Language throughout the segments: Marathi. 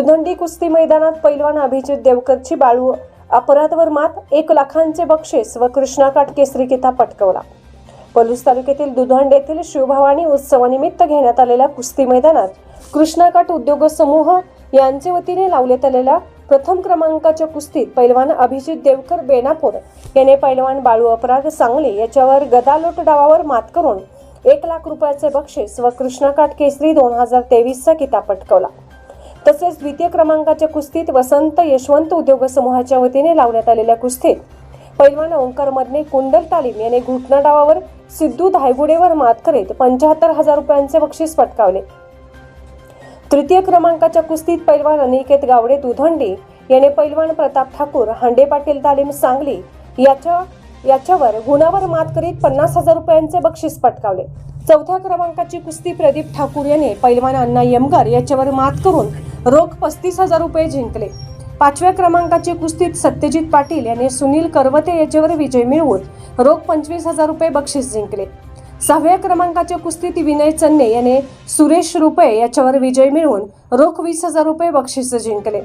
दुधंडी कुस्ती मैदानात पैलवान अभिजित देवकरची बाळू अपराधवर मात एक लाखांचे बक्षीस व कृष्णाकाठ केसरी किताब पटकवला. पलूस तालुक्यातील दुधंड येथील शिवभवानी उत्सवानिमित्त घेण्यात आलेल्या कुस्ती मैदानात कृष्णाकाठ उद्योग समूह यांचे वतीने लावण्यात आलेल्या प्रथम क्रमांकाच्या कुस्तीत पैलवान अभिजित देवकर बेनापूर याने पैलवान बाळू अपराध सांगली याच्यावर गदालोट डावावर मात करून एक लाख रुपयाचे बक्षीस व कृष्णाकाठ केसरी दोन हजार तेवीसचा किताब पटकवला. तसेच द्वितीय क्रमांकाच्या कुस्तीत वसंत यशवंत उद्योग समूहाच्या वतीने लावण्यात आलेल्या कुस्तीत पैलवान ओंकार मदने कुंडल तालीम याने घुटना डावावर सिद्धू धायगुडेवर मात करीत पंचाहत्तर हजार रुपयांचे बक्षीस पटकावले. तृतीय क्रमांकाच्या कुस्तीत पैलवान अनिकेत गावडे दुधंडी याने पैलवान प्रताप ठाकूर हांडे पाटील तालीम सांगली याच्या याच्यावर गुणावर मात करीत पन्नास हजार रुपयांचे बक्षीस पटकावले. चौथ्या क्रमांकाची कुस्ती प्रदीप ठाकूर याने पैलवान अण्णा यमगर याच्यावर मात करून रोख पस्तीस हजार रुपये जिंकले. पाचव्या क्रमांकाची कुस्तीत सत्यजित पाटील यांनी सुनील करवते याच्यावर विजय मिळवून रोख पंचवीस हजार रुपये बक्षीस जिंकले. सहाव्या क्रमांकाच्या कुस्तीत विनय चन्ने याने सुरेश रुपये याच्यावर विजय मिळवून रोख वीस हजार रुपये बक्षीस जिंकले.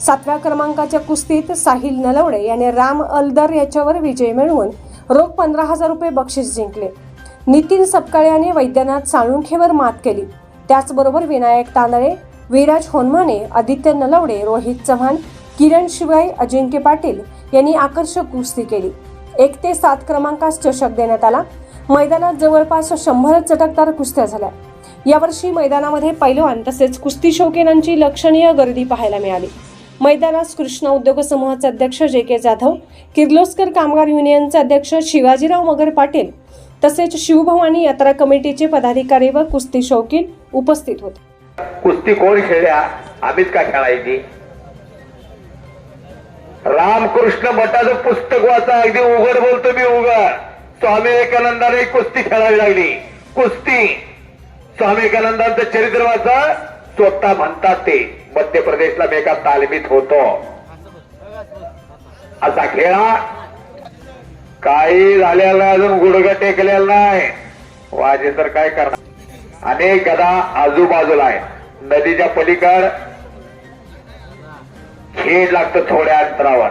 सातव्या क्रमांकाच्या कुस्तीत साहिल नलवडे याने राम अलदर याच्यावर विजय मिळवून रोख पंधरा हजार रुपये बक्षीस जिंकले. नितीन सपकाळे याने वैद्यनाथ साळुंखेवर मात केली. त्याचबरोबर विनायक तांदळे विराज होनमाने आदित्य नलवडे रोहित चव्हाण किरण शिवाय अजिंक्य पाटील यांनी आकर्षक कुस्ती केली. एक ते सात क्रमांकास चषक देण्यात आला. मैदानात जवळपास शंभर चटकदार कुस्त्या झाल्या. यावर्षी मैदानामध्ये पैलवान तसेच कुस्ती शौकीनांची लक्षणीय गर्दी पाहायला मिळाली. मैदानात कृष्ण उद्योग समूहाचे अध्यक्ष जे के जाधव किर्लोस्कर कामगार युनियनचे अध्यक्ष शिवाजीराव मगर पाटील तसेच शिवभवानी यात्रा कमिटीचे पदाधिकारी व कुस्ती शौकीन उपस्थित होते. कुस्ती कोण खेळल्या आम्हीच का खेळायची? रामकृष्ण भटाचं पुस्तक वाचा. अगदी उघड बोलतो मी उघड. स्वामी विवेकानंदाने कुस्ती खेळावी लागली. कुस्ती. स्वामी विवेकानंदांचं चरित्र वाचा. स्वतः म्हणतात ते मध्य प्रदेशला मी एका तालमीत होतो. असा खेळा. काही झालेला अजून गुडघा टेकलेला नाही. वाजे तर काय करणार? अनेक गदा आजूबाजूला आहे. नदीच्या पलीकड हे लागतं थोड्या अंतरावर.